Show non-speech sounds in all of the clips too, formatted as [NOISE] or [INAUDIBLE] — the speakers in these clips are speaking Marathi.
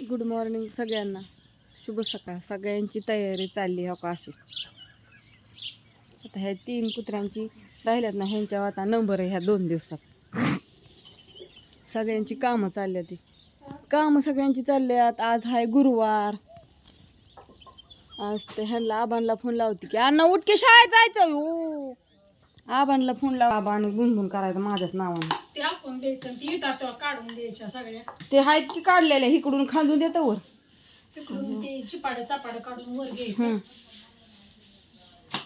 गुड मॉर्निंग सगळ्यांना. शुभ सकाळ. सगळ्यांची तयारी चालली हो का अशी. आता ह्या तीन कुत्र्यांची राहिल्यात ना ह्यांच्या आता नंबर आहे ह्या दोन दिवसात. सगळ्यांची कामं चालली ती कामं सगळ्यांची चालल्यात. आज आहे गुरुवार. आज ते ह्यांना आबांना फोन लावते की अण्णा उठके शाळेत जायचं हो आबांना फोन लाव. आबाने गुणगुण करायचं माझ्याच नावाने. ते आपण द्यायचं आणि ती काढून द्यायच्या सगळ्या. ते आहेत की काढलेले इकडून खांदून देतं वर. तिकडून ते चिपाड्या चापाड्या काढून वर घ्यायचं. हम्म.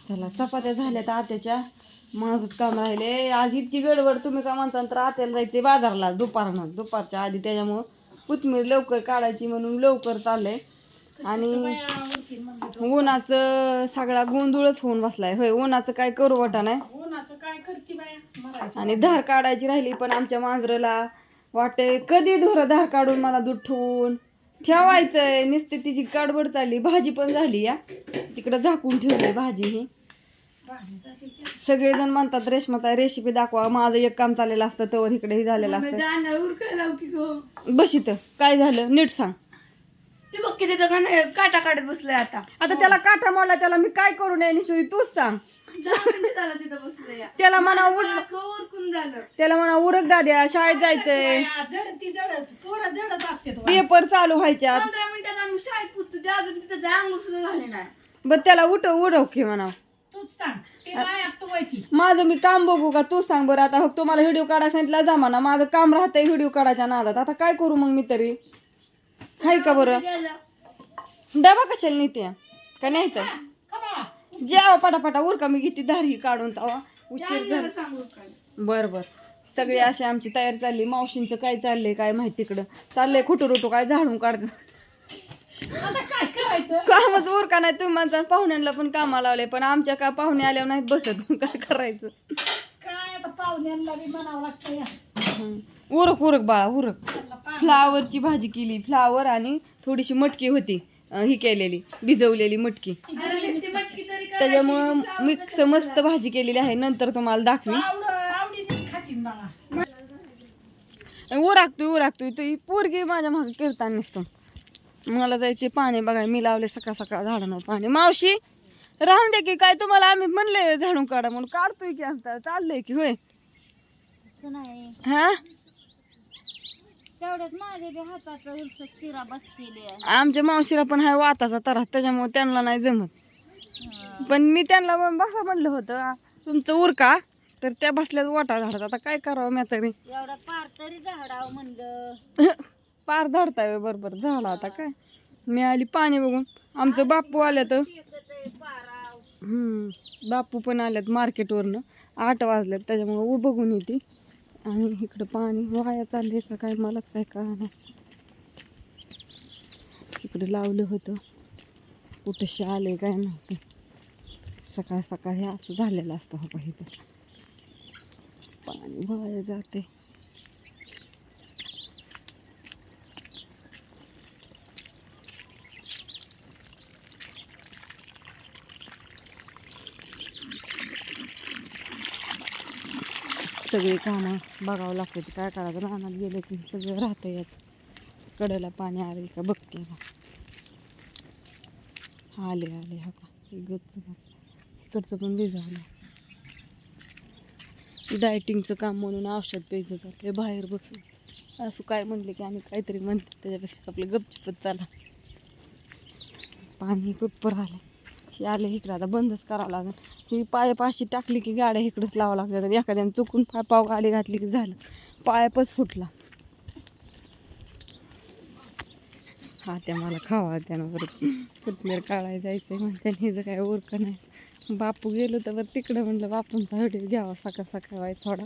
चला चपात्या झाल्या तर आत्याच्या माझंच काम राहिले. आज इतकी गडबड तुम्ही का म्हणता? तर आत्याला जायचे बाजारला दुपारनं. दुपारच्या आधी त्याच्यामुळं कोथमीर लवकर काढायची म्हणून लवकर चाललंय. आणि उन्हाचं सगळा गोंधळच होऊन बसलाय. होय उन्हाचं काय करू वाटा नाही उन्हाचं काय करते बाया मरायचं आणि धार काढायची राहिली पण आमच्या मांजराला वाटे कधी धुर धार काढून मला दूध ठेवून ठेवायचंय नुसती तिची कडबड चालली भाजी पण झाली या. तिकडं झाकून ठेवली भाजी ही. सगळेजण म्हणतात रेशमाता रेसिपी दाखवा. माझं एक काम चाललेलं असतं तर इकडे हे झालेलं असतं. इथं. काय झालं? नीट सांग. ते बघ किती काटा काढत बसलोय आता. आता त्याला काटा मोडला त्याला मी काय करू नये निश्वरी तूच सांग. त्याला म्हणा उर उरकून झालं. त्याला म्हणा उरक दाद्या शाळेत जायचंय. बाया जड ती जडच पोरं जडच असते पेपर चालू व्हायच्यात. पंधरा मिनिटात आम्ही शाळेत पोचतो ते अजून तिथं जा आंघोळ सुद्धा झाले नाही. बरं त्याला उठव उडव की म्हणा. तूच सांग ते नाही तू माहिती माझं मी काम बघू का तू सांग बरं. आता हो तुम्हाला व्हिडिओ काढायला सांगितलं जमा ना माझं काम राहतंय व्हिडिओ काढायच्या नादात. आता काय करू मग मी तरी? हाय का बरं? गेलं. डबा कशाला नेते का न्यायचं? जेवा पटापटा उरका मी घेते धारी काढून तवा. उशीर झाला. बर बर. सगळी अशी आमची तयारी चालली. मावशींचं काय चाललंय काय माहिती तिकडं. चाललंय खोटं रोटो काय झाडून काढत कामच उरका नाही. तुम्ही म्हणता पाहुण्यांना पण कामाला लावले पण आमच्या का पाहुणे आल्यावर नाहीत बसत? काय करायचं? काय आता पाहुण्यांना बी म्हणावं लागतं या. हं. उरक उरक बाळा उरक. फ्लावरची भाजी केली फ्लावर आणि थोडीशी मटकी होती. ही केलेली भिजवलेली मटकी. त्याच्यामुळं मिक्स मस्त भाजी केलेली आहे नंतर तुम्हाला दाखवी उराकतोय उराकतोय. तू पोरगी माझ्या मागे कीर्तन नसतं. मला जायचे पाणी बघाय मी लावले सकाळ सकाळ झाडांवर पाणी. मावशी राहून दे की काय तुम्हाला आम्ही म्हणले झाडून काढा म्हणून. काढतोय की आता चाललंय की होय. हा? तेवढ्यात माझ्या बी हाताचा उलट चिरा बसलेली आहे आमच्या मावशीला पण आहे वाताचा त्रास त्याच्यामुळे त्यांना नाही जमत. पण मी त्यांना पण बसा म्हणलं होतं तुमचं उरका तर त्या बसल्याच वाटा झाडात. आता काय करावं मी तरी? [LAUGHS] एवढा पार तरी झाडाव म्हणलं. पार धडताय बरोबर. झाला आता काय? मी आली पाणी बघून. आमचं बापू आल्या तर हम्म, बापू पण आल्यात मार्केटवरनं आठ वाजल्यात त्याच्यामुळे उ बघून येते. आणि इकडं पाणी वाया चाललंय का काय मलाच काय का इकडं लावलं होतं. कुठंशी आले काय माहिती. सकाळ सकाळी असं झालेलं असतं हो इथं. पाणी वाया जाते सगळी कामं बघावं लागते ते काय करायचं रानात गेलं की सगळं राहतं याच. कडेला पाणी आले का? बघते ना. आले आले हा का? इकडच इकडचं पण भिजावलं डायटिंगचं काम म्हणून औषध प्यायचं चालते बाहेर बसून. असं काय म्हणले की आम्ही काहीतरी म्हणते. त्याच्यापेक्षा आपलं गपचिपत चाला पाणी कुठपर आलं हे आले इकडं आता बंदच करावं लागेल. ही पायापाशी टाकली की गाड्या इकडंच लावावं लागतात. एखाद्याने चुकून पाय पाव गाडी घातली की झालं. पायपच फुटला. हा त्या मला खावा त्यानं बरं. कोथमीर काढायला जायचं आहे म्हणते हिचं काय उरक नाही. बापू गेलो तर बरं तिकडं म्हणलं बापूंचा व्हिडिओ घ्यावा सकाळ सकाळ थोडा.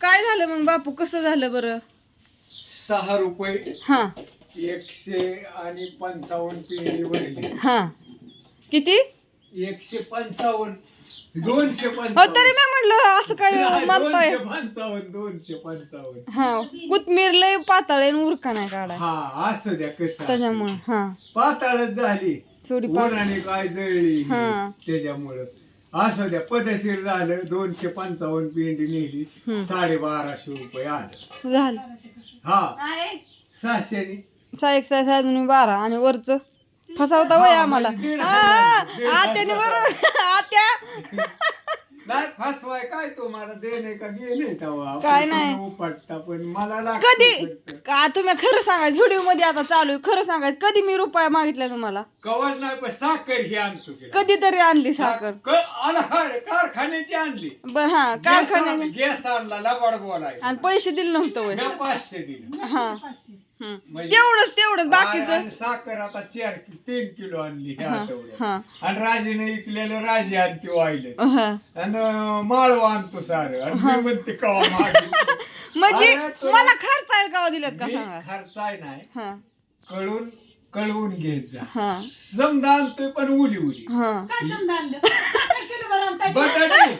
काय झालं मग बापू? कसं झालं बरं? सहा रुपये हां. एकशे आणि पंचावन्न पेढी भरली. हां. किती? एकशे पंचावन्न दोनशे हो तरी पंचावन्न मी म्हणलं असं काय म्हणताय दोनशे पंचावन्न दोनशे पंचावन्न. हा कोथमीर लय पाताळ आहे आणि उरका नाही काढाय हा असं द्या कसं त्याच्यामुळे हा. पाताळच झाली. थोडी पात- उन्हाने काय जळली हा. त्याच्यामुळं. असं द्या पदशीर झालं दोनशे पंचावन्न पेंडी नेली हम्म. साडेबाराशे रुपये आलं. झालं. हा. नाही. सहाशेने. सहा एक सहा सहा दोन्ही बारा आणि वरच. फसावता वय हा, आम्हाला. म्हणजे दीड हजार, दीड आत्याने हजार. बरोबर आत्या. [LAUGHS] नाही फसवाय काय तुम्हाला? देणे का गेले तेव्हा? काय नाही. उपटता पण मला लागतं कधी. का तुम्ही खरं सांगायचं? व्हिडिओमध्ये आता चालू आहे. खरं सांगायचं कधी मी रुपया मागितला तुम्हाला? कवर नाही पण साखर घे आणतो की. कधीतरी आणली साखर. कारखान्याची आणली. बर हा कारखान्याने गॅस आणला लबाड बोलायचं आणि पैसे दिले नव्हतं वय. मी पाचशे दिले. हा. म्हणजे- तेवढंच तेवढंच आणि बाकीचं. साखर आता चार कि- तीन किलो आणली ह्या हा आठवड्यात हा. आणि राजीने इकलेलं राजी आणते वाहिले हा. आणि माळव आणतो सारं. आणि मी म्हणते कवा [LAUGHS] म्हणजे अरे तुला- मला खर्च आहे का दिलेत का मी सांगा? खर्चाय नाही हा. कळून कळवून घेत जा. हा. समजा आणतोय पण उली उली. हा. काय समजा आणलं? साखर किलो बरं आणताय बटाटे.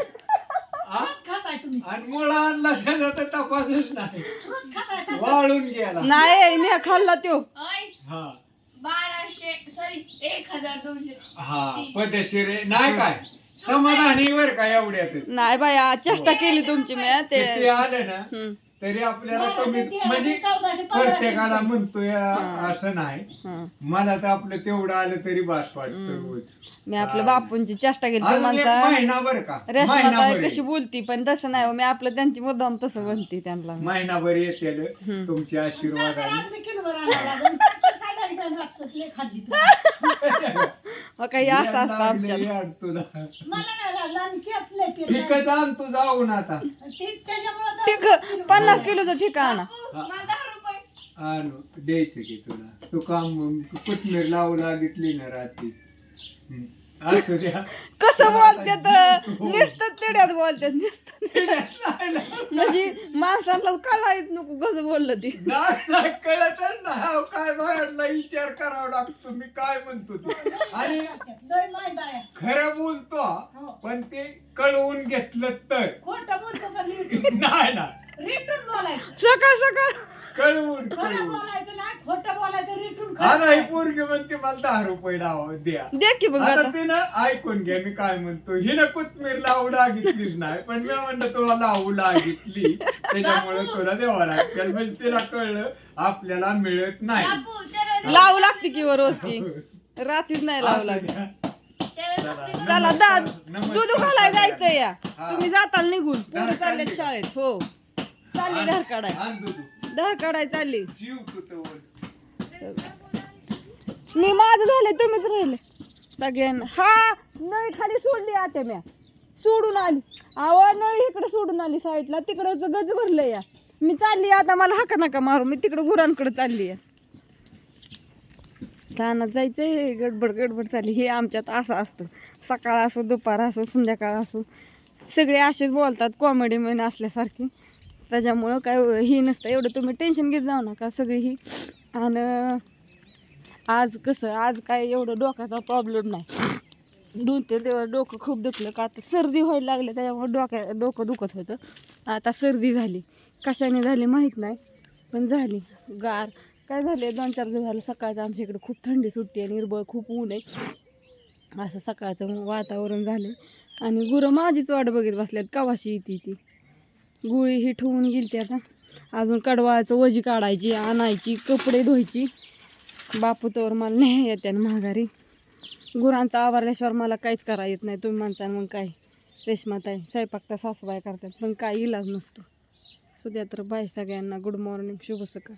हा? रोज खाताय तुम्ही. आणि मुळा आणला त्याचा तर तपासच नाही. रोज खाताय? साखर वाळून गेला. नाही मी खाल्ला हा. बाराशे सॉरी एक हजार दोनशे. हा पदशीर. आहे. नाही काय? समाधानी वर का एवढ्यातच? नाही बाया चेष्टा केली तुमची मी ते किती आलं ना हम्म, तरी आपल्याला कमी म्हणजे प्रत्येकाला म्हणतोय. असं नाही हा. मला तर आपलं तेवढं आलं तरी बास वाटतं हम्म. रोज मी आपल्या बापूंची चेष्टा केली अजून एक म्हणता महिनाभर का रेशमाताई महिनाभर कशी बोलती पण तसं नाही हो. मी आपलं त्यांची मुद्दाम तसं म्हणते त्यांना मी. महिनाभर येतेल हम्म. तुमचे आशीर्वाद. मग काही असं असतं नाही लागलं आणि चेत लय पेरलं. ठीकच आण तू जाऊन आता ते- त्याच्यामुळं तर ठीक पाच किलो पन्नास किलोचं ठिकाण. आणू द्यायचं की तुला. तू काम तू कोथमीर लावू लागली ना रात्री. असू द्या. कसं बोलतात हो. नुसतं तिड्यात बोलतात नुसतं नाही. म्हणजे माणसाला कळायच नको कसं बोललं ती. नाही अहो, काय बाहेरला विचार करावा लागतो. मी काय म्हणतो ते. आणि लय माय बाया. खरं बोलतो हा. पण ते कळवून घेतलं तर. खोटं बोलतो नाही ना रिटून बोलायचं. सकाळ सकाळ. कळवून खरं कळवून. बोलायचं नाही खोटं बोलायचं रिटून हा खरं नाही पोरगी म्हणते मला दहा रुपये लावा द्या. दे की बघ आता आता. तिनं ऐकून घ्या मी काय म्हणतो हिनं कोथमीर लावू लागितलीच नाही पण मी म्हणलं तुला लावू लागितली. त्याच्यामुळे तुला द्यावा लागेल म्हणजे तिला कळलं आपल्याला मिळत नाही. बापू लावू लागते की वर रोज ती रात्रीच नाही लावू असू लागत. द्या. त्यावेळेस चला. आपली चला नमस्कार, दा नमस्कार. दूध घालाय जायचं या. हा. तुम्ही जाताल निघून. पोरं चालले काढली. शाळेत हो. चालली धार काढाय. धार काढाय चालली. मी माझं झाले तुम्हीच राहिले. सगळ्यांना. हा नळी खाली सोडली आता म्या. सोडून आली. आवा नळी इकडे सोडून आली साईडला. तिकडं गज भरलं या. मी चालली आता मला हाका नका मारू. मी तिकडं गुरांकडे चालली या. तानात जायचंय. गडबड गडबड चालली. हे आमच्यात असं असतं. सकाळ असो दुपार असो संध्याकाळ असो. सगळे असेच बोलतात कॉमेडी मन असल्यासारखी. त्याच्यामुळं काय ही नसतं. एवढं तुम्ही टेन्शन घेत जाऊ नका सगळी ही आणि आज कसं आज काय एवढं डोक्याचा प्रॉब्लेम नाही. दोन तीन दिवस डोकं खूप दुखलं का आता सर्दी व्हायला लागली त्याच्यामुळे डोक्या डोकं दुखत होतं. आता सर्दी झाली. कशाने झाली माहीत नाही पण झाली. गार. काय झाले? दोन चार दिवस झालं सकाळचं आमच्या इकडे खूप थंडी सुट्टी आहे निर्बळ खूप ऊन आहे. असं सकाळचं वातावरण झालं. आणि गुरं माझीच वाट बघित बसल्यात. कवाशी येते ती? गुळी ही ठेवून गेली ती आता. अजून कडवाळाचं वजी काढायची आणायची कपडे धुवायची. बापू तर मला नाही येते ना माघारी. गुरांचा आवारल्याशिवाय मला काहीच करा येत नाही. तुम्ही माणसान मग काय? रेशमाताई स्वयंपाक तर सासूबाई करतात पण काय इलाज नसतो. सध्या तर बाय सगळ्यांना गुड मॉर्निंग शुभ सकाळ.